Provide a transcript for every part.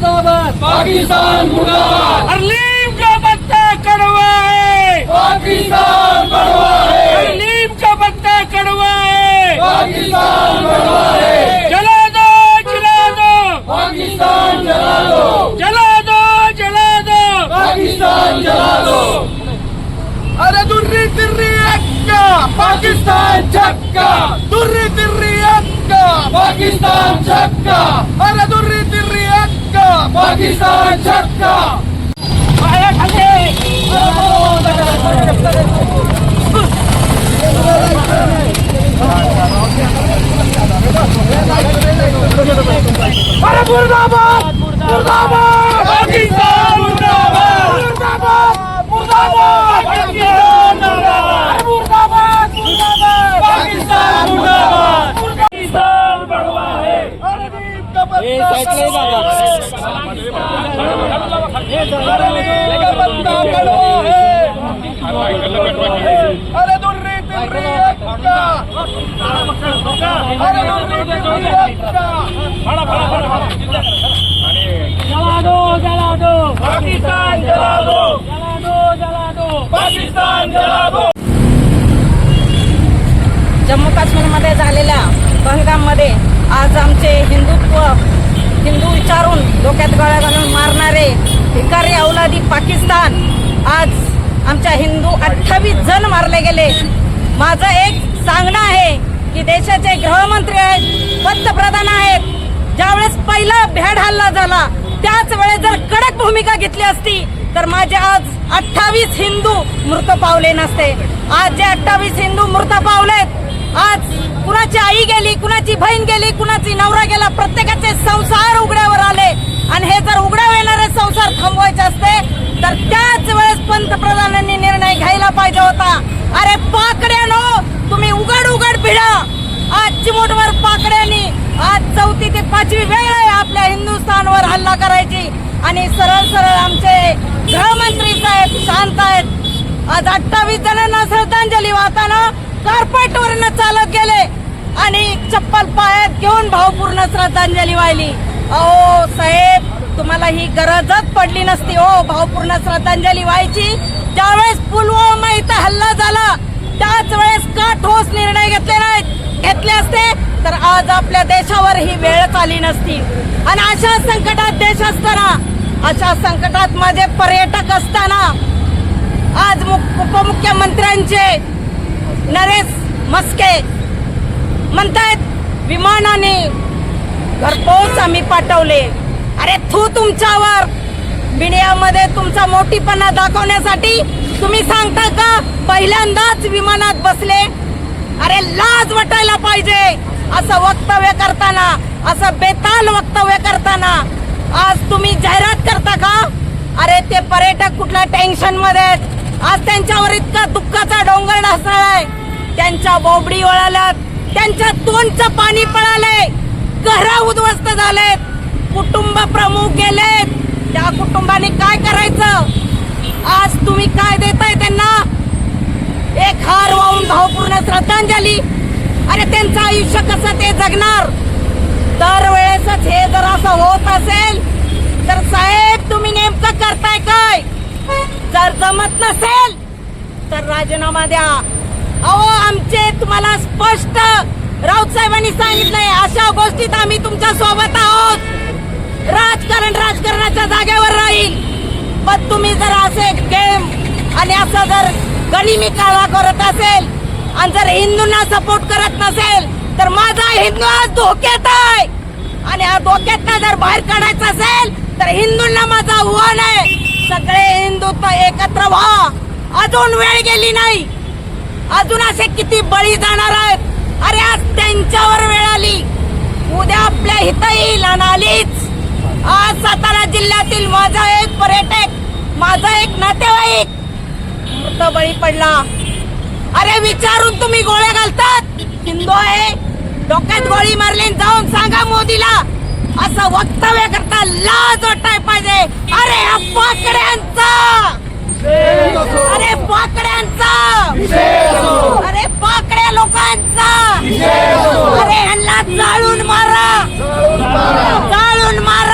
मुर्दाबाद। मुर्दाबाद पाकिस्तान मुर्दाबाद। अरलीम का पत्ता कड़वा है। पाकिस्तान बड़वा है। अरलीम का पत्ता कड़वा है। पाकिस्तान बड़वा है। जला दो जला दो। पाकिस्तान जला दो। जला दो जला दो। पाकिस्तान जला दो। अरे दुर्री तिर्री अक्का पाकिस्तान छक्का दुर्री तिर्री अक्का पाकिस्तान छक्का अरे दुर्री तिर्री পাকিস্তান ছক্কা। মুর্দাবাদ মুর্দাবাদ। अरे दुर्री तिर्री अरे दुर्री तिर्री जला दो जला दो पाकिस्तान जला दो जला दो जला दो पाकिस्तान जला दो जम्मू काश्मीरमध्ये झाले पहलगाममध्ये आज आमचे हिंदुत्व हिंदू विचारून डोक्यात गळ्या घालून मारणारे भिकारी अवलादी पाकिस्तान. आज आमच्या हिंदू अठ्ठावीस जण मारले गेले. माझं एक सांगणं आहे की देशाचे गृहमंत्री आहेत पंतप्रधान आहेत. ज्यावेळेस पहिला भ्याड हल्ला झाला त्याच वेळेस जर कडक भूमिका घेतली असती तर माझे आज अठ्ठावीस हिंदू मृत पावले नसते. आज जे अठ्ठावीस हिंदू मृत पावलेत आज कुणाची आई गेली कुणाची बहीण गेली कुणाची नवरा गेला प्रत्येकाचे संसार उघड्यावर आले. आणि हे जर उघड्यावर येणारे संसार थांबवायचे असते तर त्याच वेळेस पंतप्रधानांनी निर्णय घ्यायला पाहिजे होता. अरे पाकड्यानो तुम्ही उघड उघड भिडा. आज चिमूटवर पाकड्यांनी आज चौथी ते पाचवी वेळ आहे आपल्या हिंदुस्थानवर हल्ला करायची. आणि सरळ सरळ आमचे गृहमंत्री साहेब शांत आहेत. आज अठ्ठावीस जणांना श्रद्धांजली वाहताना कार्पेटवरनं चालत गेले आणि चप्पल पायात घेऊन भावपूर्ण श्रद्धांजली वाहिली. अहो साहेब तुम्हाला ही गरजच पडली नसती हो भावपूर्ण श्रद्धांजली व्हायची. ज्यावेळेस पुलवामा इथं हल्ला झाला त्याच वेळेस का ठोस निर्णय घेतले नाहीत? घेतले असते? तर आज आपल्या देशावर ही वेळ आली नसती. आणि अशा संकटात देश असताना अशा संकटात माझे पर्यटक असताना आज मुख- उपमुख्यमंत्र्यांचे नरेश मस्के म्हणतायत विमानाने घरपोच आम्ही पाठवले. अरे थू तुमच्यावर. मीडियामध्ये तुमचा मोठीपणा दाखवण्यासाठी तुम्ही सांगता का पहिल्यांदाच विमानात बसले? अरे लाज वाटायला पाहिजे असं वक्तव्य करताना असं बेताल वक्तव्य करताना. आज तुम्ही जाहिरात करता का? अरे ते पर्यटक कुठल्या टेन्शनमध्ये आहेत? आज त्यांच्यावर इतका दुःखाचा डोंगर ढासळाय त्यांच्या बोबडी वळाल्यात त्यांच्या तोंडचं पाणी पळालंय. घरा उद्ध्वस्त झालेत. कुटुंब प्रमुख गेलेत. त्या कुटुंबाने काय करायचं? आज तुम्ही काय देताय त्यांना? एक हार वाहून भावपूर्ण श्रद्धांजली. अरे त्यांचं आयुष्य कसं ते जगणार? दरवेळेसच हे जर असं होत असेल तर साहेब तुम्ही नेमकं करताय काय? जर जमत नसेल तर राजीनामा द्या. अहो तुम्हाला स्पष्ट राऊत साहेबांनी सांगितलंय अशा गोष्टीत आम्ही तुमच्यासोबत आहोत. राजकारण राजकारणाच्या जागेवर राहील. पण तुम्ही जर असे गेम आणि असं जर गणिमी काळा करत असेल आणि जर हिंदूंना सपोर्ट करत नसेल तर माझा हिंदू आज धोक्यात आहे. आणि हा धोक्यात जर बाहेर काढायचं असेल तर हिंदूंना माझा आव्हान आहे. सगळे हिंदुत्व एकत्र व्हा. अजून वेळ गेली नाही. अजून असे किती बळी जाणार आहेत? अरे आज त्यांच्यावर वेळ आली. उद्या आपल्या हित येईल आणि आलीच. आज सातारा जिल्ह्यातील माझा एक पर्यटक माझा एक नातेवाईक मृत बळी पडला. अरे विचारून तुम्ही गोळ्या घालतात? हिंदू आहे. डोक्यात गोळी मारली जाऊन सांगा मोदीला. असं वक्तव्य करता लाज वाटाय पाहिजे अरे हा पाकड्यांचा अरे पाकड्यांचा अरे पाकड्या लोकांचा. अरे ह्यांना जाळून मारा. जाळून मारा.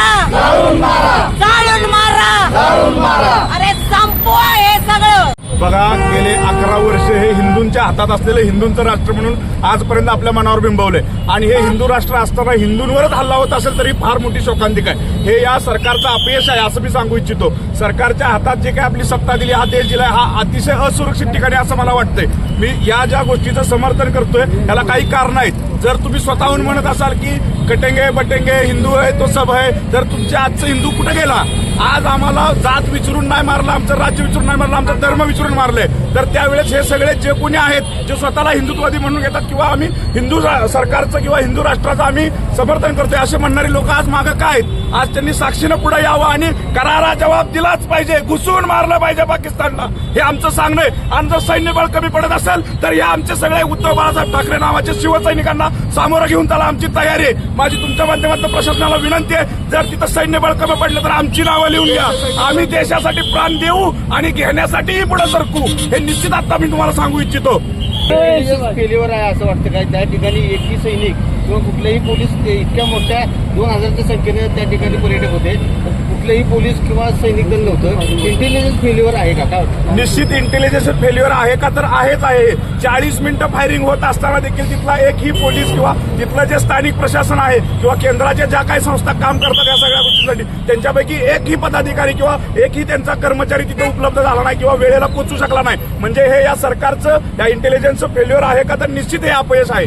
हातात असलेलं हिंदूंचं राष्ट्र म्हणून आजपर्यंत आपल्या मनावर बिंबवलंय. आणि हे हिंदू राष्ट्र असताना हिंदूंवरच हल्ला होत असेल तरी फार मोठी शोकांतिक आहे. हे या सरकारचं अपयश आहे असं मी सांगू इच्छितो. सरकारच्या हातात जे काही आपली सत्ता दिली हा देश दिलाय हा अतिशय असुरक्षित ठिकाणी असं मला वाटतंय. मी या ज्या गोष्टीचं समर्थन करतोय याला काही कारण आहेत. जर तुम्ही स्वतःहून म्हणत असाल की कटेंगे बटेंगे हिंदू आहे तो सब आहे तर तुमच्या आजचं हिंदू कुठे गेला? आज आम्हाला जात विचारून नाही मारलं आमचं राज्य विचारून नाही मारलं आमचा धर्म विचारून मारले. तर त्यावेळेस हे सगळे जे कोणी आहेत जे स्वतःला हिंदुत्ववादी म्हणून घेतात किंवा आम्ही हिंदू सरकारचं किंवा हिंदू राष्ट्राचं आम्ही समर्थन करतोय असे म्हणणारे लोक आज मागं काय आहेत? आज त्यांनी साक्षीनं पुढे यावं आणि करारा जबाब दिलाच पाहिजे घुसून मारलं पाहिजे पाकिस्तानला. हे आमचं सांगणं आहे. आणि जर कमी पडत असेल तर या आमचे सगळे उद्धव बाळासाहेब ठाकरे नावाचे शिवसैनिकांना सामोरं घेऊन त्याला आमची तयारी आहे. माझी तुमच्या माध्यमातून प्रशासनाला विनंती आहे जर तिथं सैन्यबळ कमी पडलं तर आमची नावं लिहून घ्या आम्ही देशासाठी प्राण देऊ आणि घेण्यासाठीही पुढे सरकू. हे निश्चित आता मी तुम्हाला सांगू इच्छितो. फेल्युअर आहे असं वाटतं. काय त्या ठिकाणी एकही सैनिक किंवा कुठलेही पोलीस इतक्या मोठ्या दोन हजारच्या संख्येने त्या ठिकाणी पर्यटक होते. कुठलेही पोलीस किंवा सैनिक दल नव्हतं. इंटेलिजन्स फेल्युअर आहे का? काय निश्चित इंटेलिजन्स फेल्युअर आहे का? तर आहेच आहे. चाळीस मिनिटं फायरिंग होत असताना देखील तिथला एकही पोलीस किंवा तिथलं जे स्थानिक प्रशासन आहे किंवा केंद्राच्या ज्या काही संस्था काम करतात या सगळ्या गोष्टीसाठी त्यांच्यापैकी एकही पदाधिकारी किंवा एकही त्यांचा कर्मचारी तिथे उपलब्ध झाला नाही किंवा वेळेला पोचू शकला नाही. म्हणजे हे या सरकारचं या इंटेलिजन्सचं फेल्युअर आहे का? तर निश्चित हे अपयश आहे.